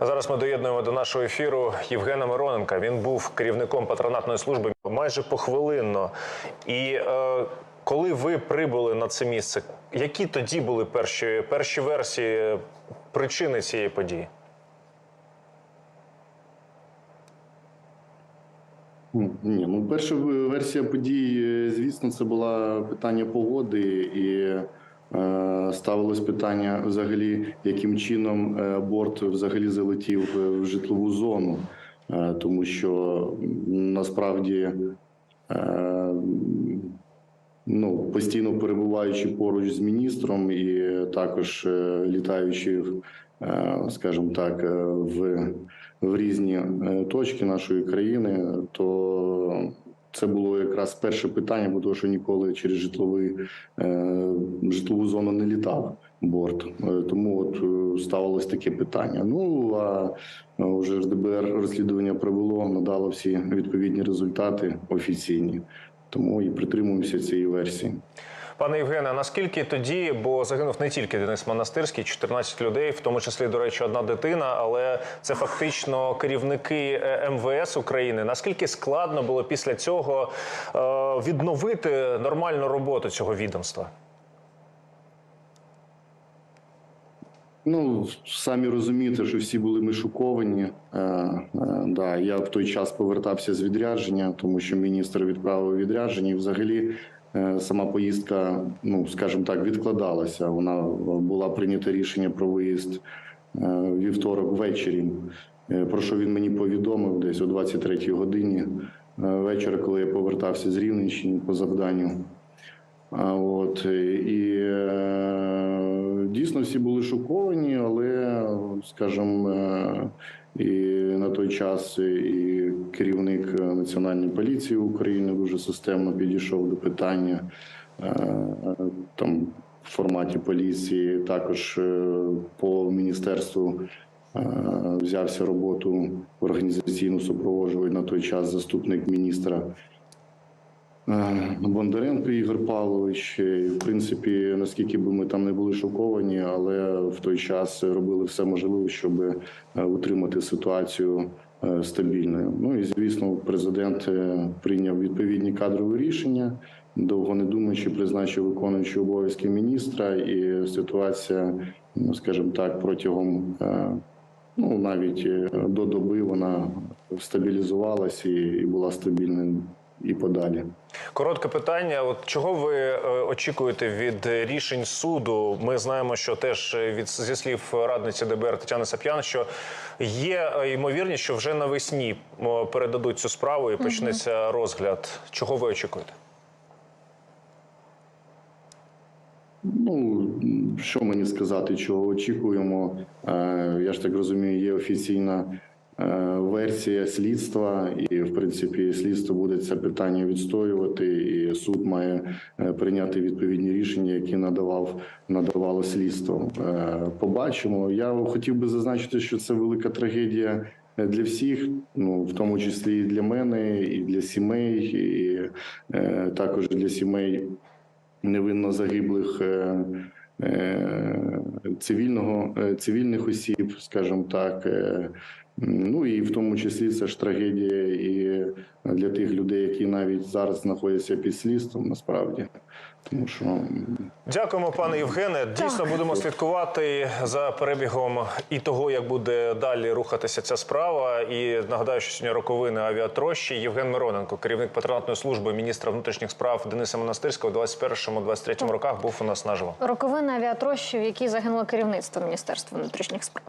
Зараз ми доєднуємо до нашого ефіру Євгена Мироненка. Він був керівником патронатної служби майже похвилинно. І е, коли ви прибули на це місце, які тоді були перші, перші версії причини цієї події? Ні, ну перша версія подій, е, звісно, це була питання погоди, і ставилось питання взагалі, яким чином е, борт взагалі залетів е, в житлову зону, е, тому що насправді. Е, Ну, постійно перебуваючи поруч з міністром і також е, літаючи, е, скажімо так, е, в, в різні е, точки нашої країни, то це було якраз перше питання, бо того, що ніколи через житловий, е, житлову зону не літав борт. Е, Тому от е, ставилось таке питання. Ну а вже ДБР розслідування провело, надало всі відповідні результати офіційні. Тому і притримуємося цієї версії. Пане Євгене, наскільки тоді, бо загинув не тільки Денис Монастирський, 14 людей, в тому числі, до речі, одна дитина, але це фактично керівники е, МВС України. Наскільки складно було після цього е, відновити нормальну роботу цього відомства? Ну, самі розумієте, що всі були ми шоковані. Е, е, да, я в той час повертався з відрядження, тому що міністр відправив відрядження. І взагалі сама поїздка, ну скажімо так, відкладалася. Вона була прийнято рішення про виїзд е, вівторок ввечері. Е, Про що він мені повідомив десь о 23-й годині е, вечора, коли я повертався з Рівненщини по завданню. А от е, і е, дійсно всі були шоковані, але скажімо, е, і на той час і керівник Національної поліції України дуже системно підійшов до питання е, там в форматі поліції. Також е, по міністерству взявся роботу організаційну супроводжував на той час заступник міністра. Е, Бондаренко Ігор Павлович. І, В принципі, наскільки би ми там не були шоковані, але в той час робили все можливе, щоб е, утримати ситуацію е, стабільною. Ну і звісно, президент е, прийняв відповідні кадрові рішення. Довго не думаючи, призначив виконуючий обов'язки міністра, і ситуація, ну скажімо так, протягом е, ну навіть е, до доби вона стабілізувалася і була стабільною і подалі. Коротке питання: от чого ви е, очікуєте від рішень суду? Ми знаємо, що теж е, від зі слів радниці ДБР Тетяни Сап'ян, що є е, ймовірність, що вже навесні передадуть цю справу і почнеться розгляд. Чого ви очікуєте? Ну що мені сказати, чого очікуємо? Я ж так розумію, є офіційна версія слідства, і в принципі слідство буде це питання відстоювати, і суд має е, прийняти відповідні рішення, які надавав надавало слідство. Е, Побачимо. Я хотів би зазначити, що це велика трагедія. Для всіх, ну в тому числі і для мене, і для сімей, і е, також для сімей невинно загиблих е, е, цивільного е, цивільних осіб, скажімо так. Е, Ну і в тому числі це ж трагедія і для тих людей, які навіть зараз знаходяться під слідством, насправді, тому що Дякуємо, пане Євгене. Дійсно будемо слідкувати за перебігом і того, як буде далі рухатися ця справа. І нагадаю, що сьогодні роковини авіатрощі. Євген Мироненко, керівник патронатної служби міністра внутрішніх справ Дениса Монастирського, у 21-23 роках був у нас наживо. Роковина авіатрощі, в якій загинуло керівництво Міністерства внутрішніх справ.